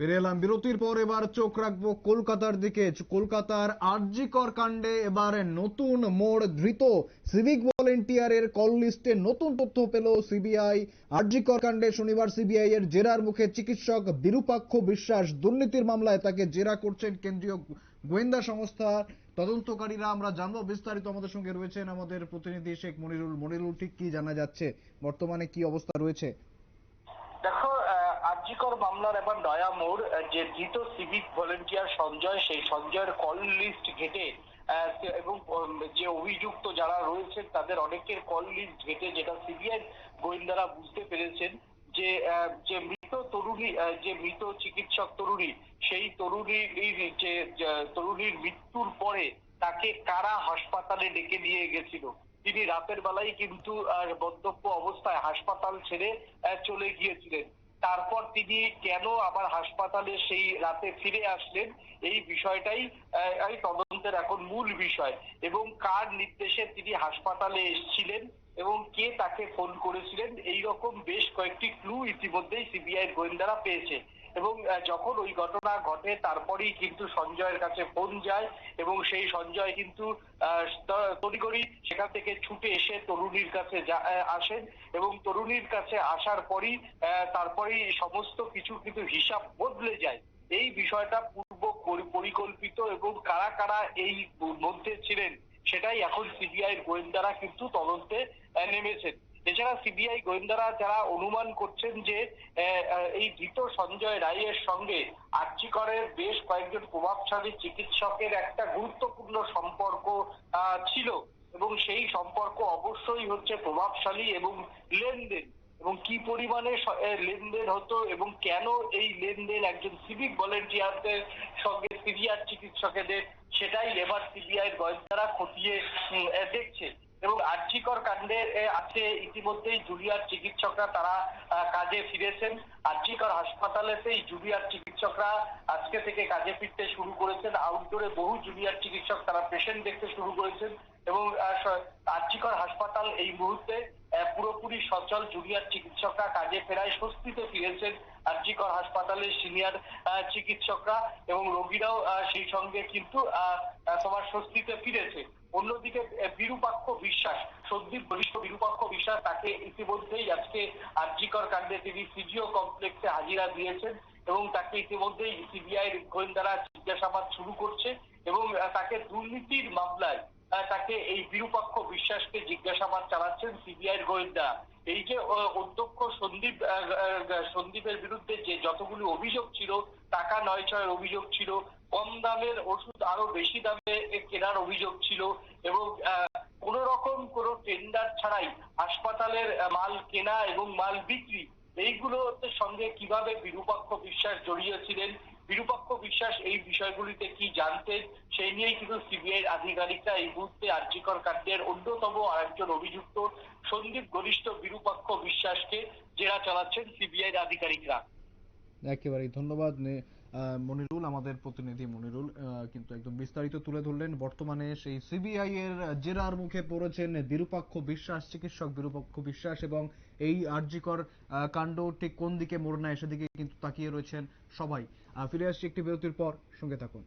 ফিরে এলাম বিরতির পর এবার চোখ রাখব কলকাতার দিকে। কলকাতার আরজিকর কাণ্ডে এবার নতুন মোড় ধৃত সিভিক ভলেন্টিয়ারের কল লিস্টে নতুন তথ্য পেল সিবিআই। আরজিকর কাণ্ডে শনিবার সিবিআই এর জেরার মুখে চিকিৎসক বিরূপাক্ষ বিশ্বাস দুর্নীতির মামলায় তাকে জেরা করছেন কেন্দ্রীয় গোয়েন্দা সংস্থার তদন্তকারীরা আমরা জানব, বিস্তারিত আমাদের সঙ্গে রয়েছেন আমাদের প্রতিনিধি শেখ মনিরুল। মনিরুল, ঠিক কি জানা যাচ্ছে? বর্তমানে কি অবস্থা রয়েছে? আরজিকর মামলার এবার নয়া মোড় যে ধৃত সিভিক ভলেন্টিয়ার সঞ্জয়, সেই সঞ্জয়ের কল লিস্ট ঘেটে এবং যে অভিযুক্ত যারা রয়েছেন, তাদের অনেকের কল লিস্ট ঘেটে, যেটা সিবিআই গোয়েন্দারা বুঝতে পেরেছেন যে যে মৃত তরুণী যে মৃত চিকিৎসক তরুণী, সেই তরুণীর যে তরুণীর মৃত্যুর পরে তাকে কারা হাসপাতালে ডেকে নিয়ে গেছিল? তিনি রাতের বেলায় কিন্তু বদ্ধব্য অবস্থায় হাসপাতাল ছেড়ে চলে গিয়েছিলেন। তারপর তিনি কেন আবার হাসপাতালে সেই রাতে ফিরে আসলেন? এই বিষয়টাই তদন্তের এখন মূল বিষয়। এবং কার নির্দেশে তিনি হাসপাতালে এসেছিলেন? এবং কে তাকে ফোন করেছিলেন এই রকম বেশ কয়েকটি ক্লু ইতিমধ্যেই সিবিআই গোয়েন্দারা পেয়েছে। এবং যখন ওই ঘটনা ঘটে, তারপরেই কিন্তু সঞ্জয়ের কাছে ফোন যায় এবং সেই সঞ্জয় কিন্তু তড়িঘড়ি সেখান থেকে ছুটে এসে তরুণীর কাছে আসেন এবং তরুণীর কাছে আসার পরই তারপরেই সমস্ত কিছু কিন্তু হিসাব বদলে যায়। এই বিষয়টা পূর্ব পরি- পরিকল্পিত এবং কারা কারা এই মধ্যে ছিলেন সেটাই এখন সিবিআই গোয়েন্দারা কিন্তু তদন্তে নেমেছেন। এছাড়া সিবিআই গোয়েন্দারা যারা অনুমান করছেন যে এই ধৃত সঞ্জয় রায়ের সঙ্গে আর্চিকরের বেশ কয়েকজন প্রভাবশালী চিকিৎসকের একটা গুরুত্বপূর্ণ সম্পর্ক ছিল। এবং সেই সম্পর্ক অবশ্যই হচ্ছে প্রভাবশালী এবং লেনদেন। এবং কি পরিমাণে লেনদেন হতো এবং কেন এই লেনদেন একজন সিভিক ভলেন্টিয়ারদের সঙ্গে সিরিয়ার চিকিৎসকেদের সেটাই এবার সিবিআই গোয়েন্দারা খতিয়ে দেখছে। এবং আর্যিকর কাণ্ডে আছে ইতিমধ্যেই জুলিয়ার চিকিৎসকরা তারা কাজে ফিরেছেন। আর্যিকর হাসপাতালেতেই জুলিয়ার চিকিৎসকরা আজকে থেকে কাজে ফিরতে শুরু করেছেন। আউটডোরে বহু জুলিয়ার চিকিৎসক তারা পেশেন্ট দেখতে শুরু করেছেন। এবং আর্যিকর হাসপাতাল এই মুহূর্তে পুরোপুরি সচল জুনিয়র চিকিৎসকরা কাজে ফেরায়। স্বস্তিতে ফিরেছেন আর্যিকর হাসপাতালের সিনিয়র চিকিৎসকরা এবং রোগীরাও সেই সঙ্গে কিন্তু তোমার স্বস্তিতে ফিরেছে। অন্যদিকে বিরূপাক্ষ বিশ্বাস, সন্দীপ ঘনিষ্ঠ বিরূপাক্ষ বিশ্বাস তাকে ইতিমধ্যেই আজকে আর্যিকর কাণ্ডে তিনি সিজিও কমপ্লেক্সে হাজিরা দিয়েছেন এবং তাকে ইতিমধ্যেই সিবিআই গোয়েন্দারা জিজ্ঞাসাবাদ শুরু করছে এবং তাকে দুর্নীতির মামলায় তাকে এই বিরূপাক্ষ বিশ্বাসকে জিজ্ঞাসাবাদ চালাচ্ছেন সিবিআই গোয়েন্দা। এই যে অধ্যক্ষ সন্দীপ সন্দীপের বিরুদ্ধে যে যতগুলি অভিযোগ ছিল, টাকা নয় ছয়ের অভিযোগ ছিল, কম দামের ওষুধ আরও বেশি দামে কেনার অভিযোগ ছিল এবং কোন রকম কোন টেন্ডার ছাড়াই হাসপাতালের মাল কেনা এবং মাল বিক্রি এইগুলোর সঙ্গে কীভাবে বিরূপাক্ষ বিশ্বাস জড়িয়েছিলেন বিশ্বাস, এই বিষয়গুলিতে কি জানতেন সেই নিয়েই কিন্তু সিবিআই আধিকারিকরা এই মুহূর্তে আর্যিকর কাণ্ডের অন্যতম আরেকজন অভিযুক্ত সন্দীপ ঘনিষ্ঠ বিরূপাক্ষ বিশ্বাসকে জেরা চালাচ্ছেন সিবিআই আধিকারিকরা। একেবারেই ধন্যবাদ। মনিরুল আমাদের প্রতিনিধি মনিরুল কিন্তু একদম বিস্তারিত তুলে ধরলেন। বর্তমানে সেই সিবিআই এর জেরার মুখে পড়েছেন বিরূপাক্ষ বিশ্বাস চিকিৎসক বিরূপাক্ষ বিশ্বাস এবং এই আর্যিকর আহ, কাণ্ড ঠিক কোন দিকে মোড় নেয় সেদিকে কিন্তু তাকিয়ে রয়েছেন সবাই। ফিরে আসছি একটি বিরতির পর। সঙ্গে থাকুন।